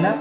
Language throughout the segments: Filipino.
anak.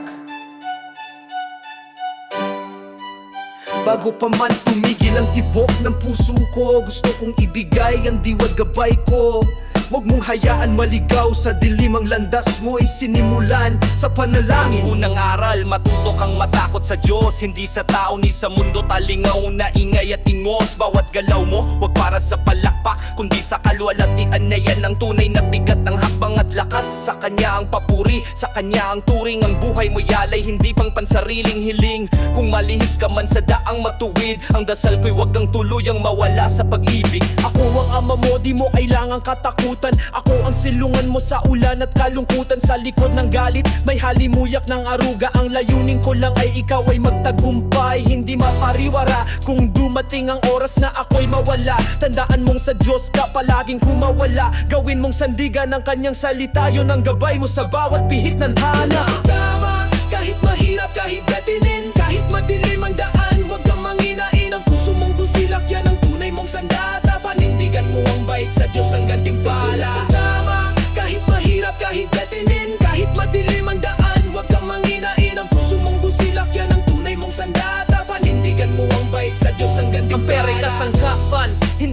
Bago pa man tumigil ang tibok ng puso ko Gusto kong ibigay ang diwad gabay ko. Huwag mong hayaan maligaw sa dilim ang landas mo ay sinimulan sa panalangin. Unang aral, matuto kang matakot sa Diyos Hindi sa tao ni sa mundo talingaw na ingay at ingos. Bawat galaw mo, wag para sa palakpak Kundi sa kalwalatian na yan ang tunay na bigat ng hakbang at lakas. Sa kanya ang papuri, sa kanya ang turing. Ang buhay mo yalay, hindi pang pansariling hiling. Kung malihis ka man sa daang matuwid Ang dasal ko'y wag kang tuluyang mawala sa pag-ibig. Ako ang ama mo, di mo kailangang katakutan. Ako ang silungan mo sa ulan at kalungkutan. Sa likod ng galit, may halimuyak ng aruga. Ang layunin ko lang ay ikaw ay magtagumpay. Hindi mapariwara kung dumating ang oras na ako'y mawala. Tandaan mong sa Diyos ka palaging kumawala Gawin mong sandigan ng kanyang salita Yun ang gabay mo sa bawat pihit ng hana. Tama, kahit mahirap, kahit gatinin Kahit madilim ang daan, huwag kang manginain. Ang puso mong busilak, yan ang tunay mong sandata Panindigan mo ang bait sa Diyos ang gantimpala Tama, kahit mahirap, kahit gatinin Kahit madilim ang daan, huwag kang manginain. Ang puso mong busilak, yan ang tunay mong sandata Panindigan mo ang bait sa Diyos ang gantimpala Ang pere kasangkapan,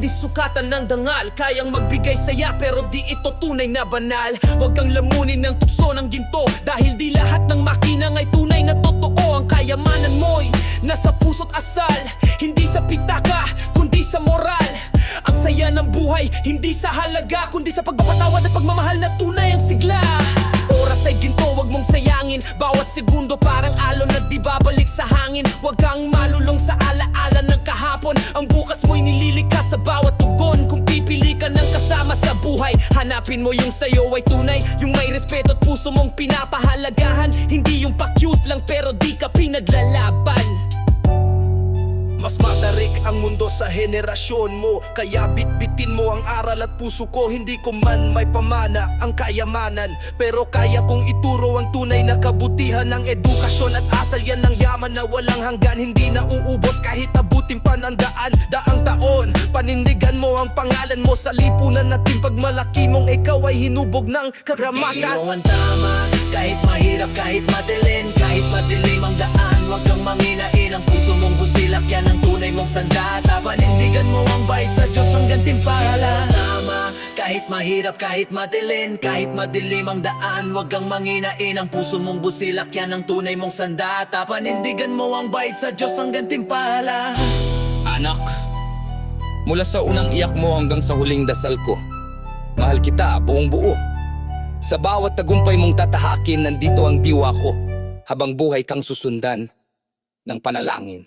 hindi sukatan ng dangal. Kayang magbigay saya pero di ito tunay na banal. Huwag kang lamunin ng tukso ng ginto Dahil di lahat ng makinang ay tunay na totoo. Ang kayamanan mo'y nasa puso't asal. Hindi sa pitaka, kundi sa moral. Ang saya ng buhay, hindi sa halaga Kundi sa pagpapatawad at pagmamahal na tunay Bawat segundo parang alon na di babalik sa hangin. Huwag kang malulong sa alaala ng kahapon. Ang bukas mo'y nililikas sa bawat tugon. Kung pipili ka ng kasama sa buhay Hanapin mo yung sayo ay tunay. Yung may respeto at puso mong pinapahalagahan. Hindi yung pa-cute lang pero di ka pinaglalaban Mas matarik ang mundo sa henerasyon mo. Kaya bitbitin mo ang aral at puso ko. Hindi ko man may pamana ang kayamanan. Pero kaya kong ituro ang tunay na kabutihan ng edukasyon At asal. Yan ng yaman na walang hanggan. Hindi na uubos kahit abutin pa ng daan Daang taon. Panindigan mo ang pangalan mo Sa lipunan natin pag malaki mong ikaw ay hinubog ng karamakan Ikaw ang tama Kahit mahirap, kahit madilim Kahit madilim ang daan Huwag kang manginain mong busilak Yan ang tunay mong sandata Panindigan mo ang bait sa Diyos Ang gantimpala Tama Kahit mahirap, kahit madilim Kahit madilim ang daan Huwag kang manginain Ang puso mong busilak Yan ang tunay mong sandata Panindigan mo ang bait sa Diyos Ang gantimpala Anak, mula sa unang iyak mo hanggang sa huling dasal ko, mahal kita buong buo. Sa bawat tagumpay mong tatahakin, nandito ang diwa ko, habang buhay kang susundan ng panalangin.